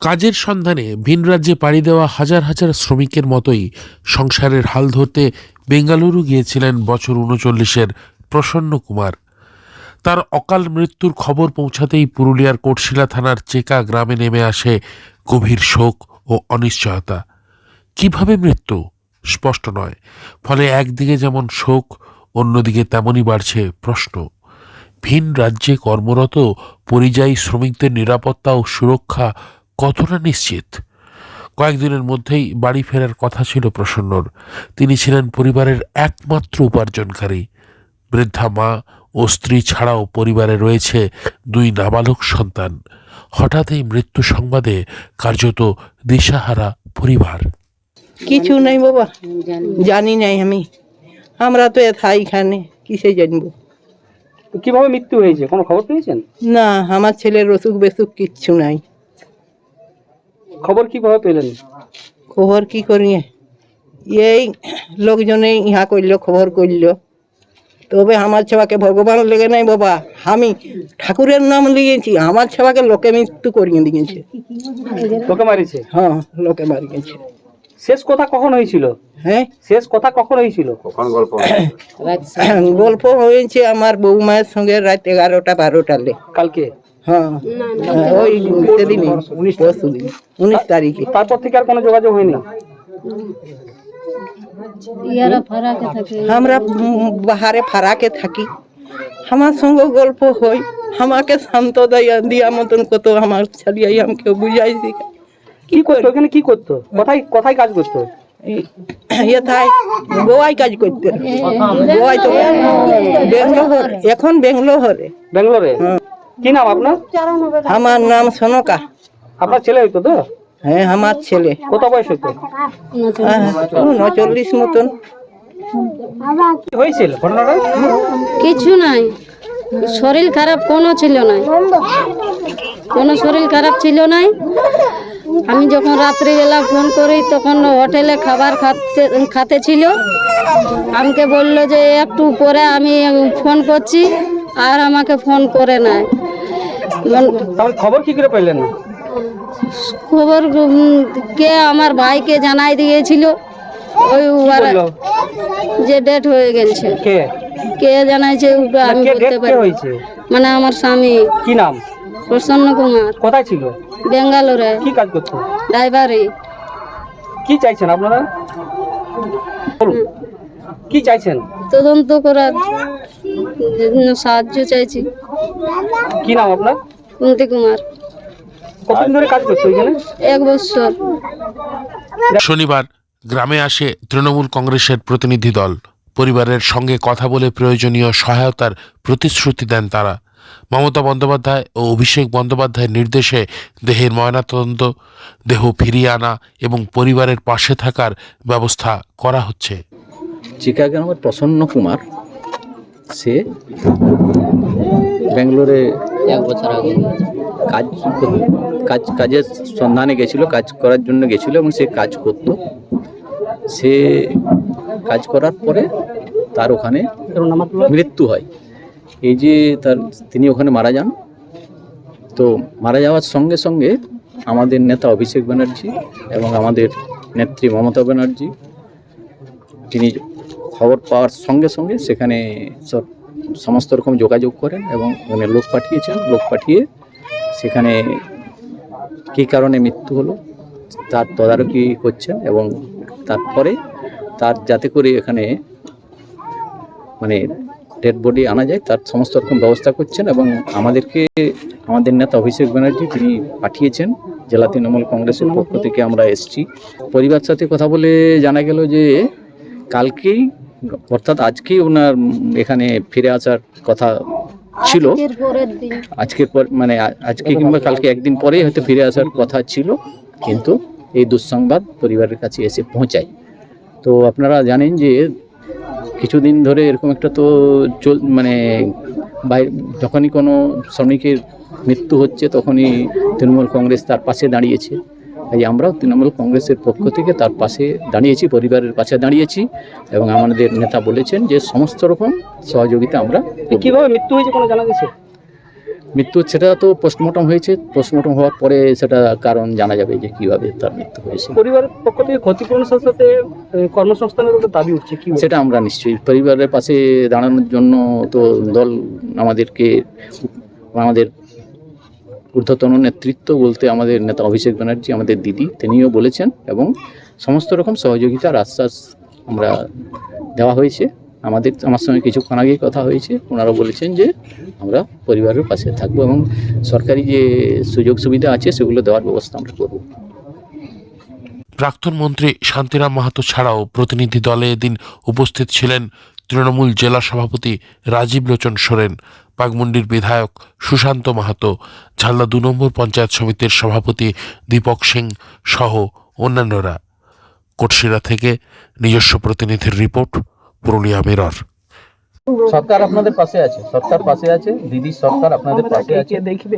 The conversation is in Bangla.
কাজের সন্ধানে ভিন রাজ্যে পাড়ি দেওয়া হাজার হাজার শ্রমিকের মতোই সংসারের হাল ধরতে বেঙ্গালুরু গিয়েছিলেন বছর উনচল্লিশের প্রসন্ন কুমার। তার অকাল মৃত্যুর খবর পৌঁছাতেই পুরুলিয়ার কোটশিলা থানার চেকা গ্রামে নেমে আসে গভীর শোক ও অনিশ্চয়তা। কীভাবে মৃত্যু? স্পষ্ট নয়। ফলে একদিকে যেমন শোক, অন্যদিকে তেমনই বাড়ছে প্রশ্ন। ভিন রাজ্যে কর্মরত, পরিযায়ী শ্রমিকদের নিরাপত্তা ও সুরক্ষা কতটা নিশ্চিত? কয়েকদিনের মধ্যেই বাড়ি ফেরার কথা ছিল প্রসন্নর। তিনি ছিলেন পরিবারের একমাত্র উপার্জনকারী। বৃদ্ধা মা ও স্ত্রী ছাড়াও পরিবারে রয়েছে দুই নাবালক সন্তান। হঠাৎ এই মৃত্যু সংবাদে কার্যত দিশাহারা পরিবার। কিছু নাই বাবা। জানি নাই আমি। আমরা তো এথা এখানে কিসে জানব? কীভাবে মৃত্যু হয়েছে? কোনো খবর পেয়েছেন? না আমার ছেলের অসুখ বেসুখ কিচ্ছু নাই। খবর কীভাবে পেলেন? খবর কি করি? এই লোকজনে ইহা করল খবর করল তবে আমার ছেবাকে ভগবান লেগে নাই বাবা। আমি ঠাকুরের নাম লিয়েছি আমার ছেবাকে লোকে মৃত্যু করিয়ে দিয়েছে। লোকে মারিছে? হ্যাঁ লোকে মারি গেছে শেষ কথা কখন হয়েছিল? হ্যাঁ? শেষ কথা কখন হয়েছিল? কখন গল্প হয়েছে আমার বৌমায়ের সঙ্গে রাত এগারোটা বারোটালে। কালকে? হ্যাঁ। ওই সেদিনই পরশু দিন উনিশ তারিখে। তারপর থেকে আর কোনো যোগাযোগ হয়নি? আমরা বাহারে ফারাকে থাকি। আমার সঙ্গে গল্প হয়। আমাকে শান্ত দেয়া দিয়া মতন কত আমার ছাড়িয়াই আমাকে বুঝাই দিকে। কি করতো? এখানে কি করতো? কোথায় কোথায় কাজ করতো? গোয়ায় কাজ করতে। গোয়ায় তো বেঙ্গলোর। এখন বেঙ্গলোরে। ব্যাঙ্গালোরে হ্যাঁ। কি নাম আপনার? আমার নাম সনকা। আপনার ছেলে হইতো তো? হ্যাঁ আমার ছেলে। কত বয়স হইতো? উনচল্লিশ মতন। হয়েছিল? কিছু নাই। শরীর খারাপ কোনো ছিল নাই। কোনো শরীর খারাপ ছিল নাই। আমি যখন রাত্রিবেলা ফোন করি তখন হোটেলে খাবার খাতে খাতে ছিল। আমাকে বলল যে একটু পরে আমি ফোন করছি আর আমাকে ফোন করে নাই। মন- তাহলে খবর কি করে পেলেন? খবর কে আমার ভাইকে জানাই দিয়েছিল? ওই যে ডেট হয়ে গেছে। কে? কে জানাইছে ওটা আমি কে বলতে ডেট কে পারি মানে আমার স্বামী। কি নাম? প্রসন্ন কুমার। কোথায় ছিল? বেঙ্গালোরে। কি কাজ করতো? ড্রাইভারে কি চাইছেন আপনারা? কি চাইছেন? তদন্ত করার। সাহায্য চাইছি। কি নাম আপনার? কুন্তি কুমার। কতদিন ধরে কাজ করছ ওইখানে এক বছর। শনিবার গ্রামে আসে তৃণমূল কংগ্রেসের প্রতিনিধি দল। পরিবারের সঙ্গে কথা বলে প্রয়োজনীয় সহায়তার প্রতিশ্রুতি দেন তারা। মমতা বন্দ্যোপাধ্যায় ও অভিষেক বন্দ্যোপাধ্যায়ের নির্দেশে দেহের ময়নাতদন্ত দেহ ফিরিয়ে আনা এবং পরিবারের পাশে থাকার ব্যবস্থা করা হচ্ছে। চিকা গ্রামের প্রসন্ন কুমার। সে ব্যাঙ্গালোরে এক বছর আগে। কাজ কাজ কাজের সন্ধানে গেছিল কাজ করার জন্য গেছিল এবং সে কাজ করত। সে কাজ করার পরে তার ওখানে মৃত্যু হয়। এই যে তার তিনি ওখানে মারা যান। তো মারা যাওয়ার সঙ্গে সঙ্গে আমাদের নেতা অভিষেক ব্যানার্জি এবং আমাদের নেত্রী মমতা ব্যানার্জি তিনি খবর পাওয়ার সঙ্গে সঙ্গে সেখানে সমস্ত রকম যোগাযোগ করেন এবং ওখানে লোক পাঠিয়েছেন। লোক পাঠিয়ে সেখানে কী কারণে মৃত্যু হলো তার তদারকি করছেন এবং তারপরে তার যাতে করে এখানে মানে ডেড বডি আনা যায় তার সমস্ত রকম ব্যবস্থা করছেন এবং আমাদেরকে আমাদের নেতা অভিষেক ব্যানার্জি তিনি পাঠিয়েছেন, জেলা তৃণমূল কংগ্রেসের পক্ষ থেকে আমরা এসছি। পরিবার সাথে কথা বলে জানা গেল যে কালকেই অর্থাৎ আজকেই ওনার এখানে ফিরে আসার কথা ছিল। আজকের পর মানে আজকে কিংবা কালকে একদিন পরেই হয়তো ফিরে আসার কথা ছিল কিন্তু এই দুঃসংবাদ পরিবারের কাছে এসে পৌঁছায়। তো আপনারা জানেন যে কিছুদিন ধরে এরকম একটা তো চল মানে বাই যখনই কোনো শ্রমিকের মৃত্যু হচ্ছে তখনই তৃণমূল কংগ্রেস তার পাশে দাঁড়িয়েছে। তাই আমরাও তৃণমূল কংগ্রেসের পক্ষ থেকে তার পাশে দাঁড়িয়েছি পরিবারের পাশে দাঁড়িয়েছি এবং আমাদের নেতা বলেছেন যে সমস্ত রকম সহযোগিতা আমরা কীভাবে মৃত্যু হয়েছে কোনো জানা গেছে? মৃত্যু সেটা তো পোস্টমর্টম হয়েছে পোস্টমর্টম হওয়ার পরে সেটা কারণ জানা যাবে যে কীভাবে তার মৃত্যু হয়েছে। পরিবারের পক্ষ থেকে ক্ষতিপূরণের সাথে সাথে কর্মসংস্থানের একটা দাবি উঠছে কি সেটা আমরা নিশ্চয়ই পরিবারের পাশে দাঁড়ানোর জন্য তো দল আমাদেরকে আমাদের ঊর্ধ্বতন নেতৃত্ব বলতে আমাদের নেতা অভিষেক ব্যানার্জি, আমাদের দিদি, তিনিও বলেছেন এবং সমস্ত রকম সহযোগিতার আশ্বাস আমরা দেওয়া হয়েছে। আমাদের, আমার সঙ্গে কিছুক্ষণ আগেই কথা হয়েছে। ওনারা বলেছেন যে আমরা পরিবারের পাশে থাকব এবং সরকারি যে সুযোগ সুবিধা আছে সেগুলো দেওয়ার ব্যবস্থা আমরা করব। প্রাক্তন মন্ত্রী শান্তিরাম মাহাতো ছাড়াও প্রতিনিধি দলে এদিন উপস্থিত ছিলেন তৃণমূল জেলা সভাপতি রাজীব লোচন সোরেন। বাগমুন্ডির বিধায়ক সুশান্ত মাহাতো ঝালদা দু নম্বর পঞ্চায়েত সমিতির সভাপতি দীপক সিং সহ অন্যান্যরা। কোটশিরা থেকে নিজস্ব প্রতিনিধির রিপোর্ট পুরুলিয়া মিরর। সরকার আপনাদের পাশে আছে সরকার পাশে আছে দিদি সরকার আপনাদের পাশে আছে। দেখবে।